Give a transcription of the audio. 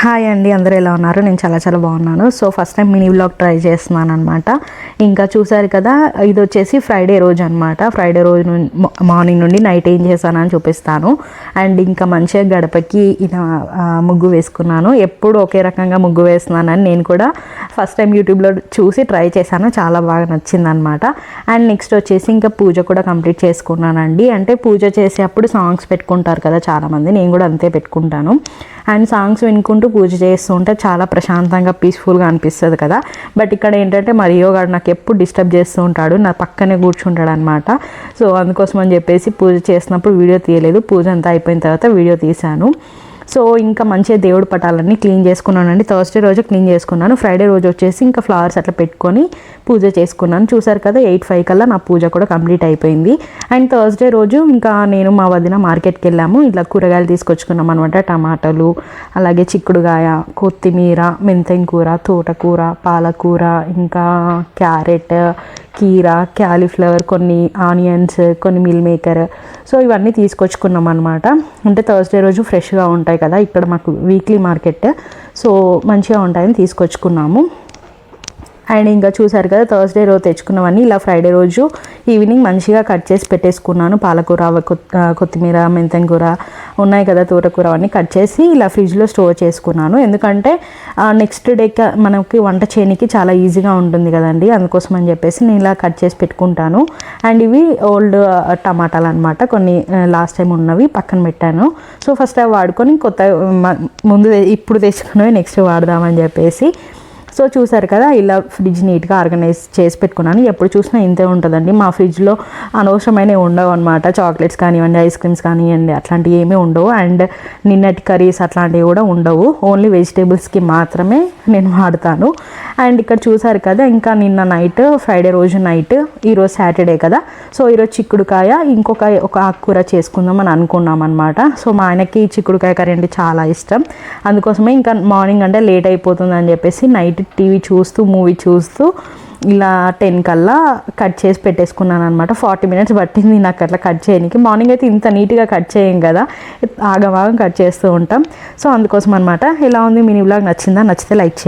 Hi అండి అందరూ ఎలా ఉన్నారు? నేను చాలా చాలా బాగున్నాను. So first time mini vlog try చేస్తున్నాను అనమాట ఇంకా చూసారు కదా ఇది వచ్చేసి ఫ్రైడే రోజు అనమాట ఫ్రైడే రోజు మార్నింగ్ నుండి నైట్ ఏం చేశానని చూపిస్తాను. అండ్ ఇంకా మంచిగా గడపకి ఇలా ముగ్గు వేసుకున్నాను. ఎప్పుడు ఒకే రకంగా ముగ్గు వేస్తున్నానని నేను కూడా ఫస్ట్ టైం యూట్యూబ్లో చూసి ట్రై చేశాను. చాలా బాగా నచ్చింది అనమాట అండ్ నెక్స్ట్ వచ్చేసి ఇంకా పూజ కూడా కంప్లీట్ చేసుకున్నానండి. అంటే పూజ చేసేటప్పుడు సాంగ్స్ పెట్టుకుంటారు కదా చాలామంది. నేను కూడా అంతే పెట్టుకుంటాను. అండ్ సాంగ్స్ వినుకుంటూ పూజ చేస్తూ ఉంటే చాలా ప్రశాంతంగా పీస్ఫుల్గా అనిపిస్తుంది కదా. బట్ ఇక్కడ ఏంటంటే మరి గారు నాకు ఎప్పుడు డిస్టర్బ్ చేస్తూ ఉంటాడు నా పక్కనే కూర్చుంటాడు అనమాట సో అందుకోసం అని చెప్పేసి పూజ చేసినప్పుడు వీడియో తీయలేదు. పూజ అంతా అయిపోయిన తర్వాత వీడియో తీశాను. సో ఇంకా మంచిగా దేవుడి పటాలన్నీ క్లీన్ చేసుకున్నానండి. థర్స్డే రోజు క్లీన్ చేసుకున్నాను. ఫ్రైడే రోజు వచ్చేసి ఇంకా ఫ్లవర్స్ అట్లా పెట్టుకొని పూజ చేసుకున్నాను. చూసారు కదా ఎయిట్ ఫైవ్ కల్లా నా పూజ కూడా కంప్లీట్ అయిపోయింది. అండ్ థర్స్డే రోజు ఇంకా నేను మా వదిన మార్కెట్కి వెళ్ళాము. ఇట్లా కూరగాయలు తీసుకొచ్చుకున్నాం అనమాట టమాటాలు అలాగే చిక్కుడుగాయ కొత్తిమీర మెంతెం కూర తోటకూర పాలకూర ఇంకా క్యారెట్ కీర క్యాలీఫ్లవర్ కొన్ని ఆనియన్స్ కొన్ని మిల్ మేకర్. సో ఇవన్నీ తీసుకొచ్చుకున్నాం అనమాట అంటే థర్స్డే రోజు ఫ్రెష్గా ఉంటాయి కదా ఇక్కడ మాకు వీక్లీ మార్కెట్. సో మంచిగా ఉంటాయని తీసుకొచ్చుకున్నాము. అండ్ ఇంకా చూసారు కదా థర్స్డే రోజు తెచ్చుకున్నవన్నీ ఇలా ఫ్రైడే రోజు ఈవినింగ్ మంచిగా కట్ చేసి పెట్టేసుకున్నాను. పాలకూర కొత్తిమీర మెంతం కూర ఉన్నాయి కదా తోటకూర అవన్నీ కట్ చేసి ఇలా ఫ్రిడ్జ్లో స్టోర్ చేసుకున్నాను. ఎందుకంటే నెక్స్ట్ డేకి మనకి వంట చేయనికి చాలా ఈజీగా ఉంటుంది కదండి. అందుకోసం అని చెప్పేసి నేను ఇలా కట్ చేసి పెట్టుకుంటాను. అండ్ ఇవి ఓల్డ్ టమాటాలు అనమాట కొన్ని లాస్ట్ టైం ఉన్నవి పక్కన పెట్టాను. సో ఫస్ట్ అవి వాడుకొని కొత్త ముందు ఇప్పుడు తెచ్చుకున్నవి నెక్స్ట్ వాడదామని చెప్పేసి సో చూసారు కదా ఇలా ఫ్రిడ్జ్ నీట్గా ఆర్గనైజ్ చేసి పెట్టుకున్నాను. ఎప్పుడు చూసినా ఇంతే ఉంటుందండి. మా ఫ్రిడ్జ్లో అనవసరమైనవి ఉండవు అనమాట చాక్లెట్స్ కానివ్వండి ఐస్ క్రీమ్స్ కానివ్వండి అట్లాంటివి ఏమీ ఉండవు. అండ్ నిన్నటి కర్రీస్ అట్లాంటివి కూడా ఉండవు. ఓన్లీ వెజిటేబుల్స్కి మాత్రమే నేను వాడతాను. అండ్ ఇక్కడ చూసారు కదా ఇంకా నిన్న నైట్ ఫ్రైడే రోజు నైట్ ఈరోజు సాటర్డే కదా. సో ఈరోజు చిక్కుడుకాయ ఇంకొక ఒక ఆకుకూర చేసుకుందాం అని అనుకున్నాం అనమాట సో మా ఆయనకి చిక్కుడుకాయ కర్రీ అంటే చాలా ఇష్టం. అందుకోసమే ఇంకా మార్నింగ్ అంటే లేట్ అయిపోతుంది అని చెప్పేసి నైట్ టీవీ చూస్తూ మూవీ చూస్తూ ఇలా టెన్ కల్లా కట్ చేసి పెట్టేసుకున్నాను అనమాట ఫార్టీ మినిట్స్ పట్టింది నాకు అట్లా కట్ చేయడానికి మార్నింగ్ అయితే ఇంత నీట్గా కట్ చేయం కదా. ఆగమాగం కట్ చేస్తూ ఉంటాం. సో అందుకోసం అనమాట ఇలా ఉంది? మినీ బ్లాగ్ నచ్చిందా? నచ్చితే లైక్ చేయండి.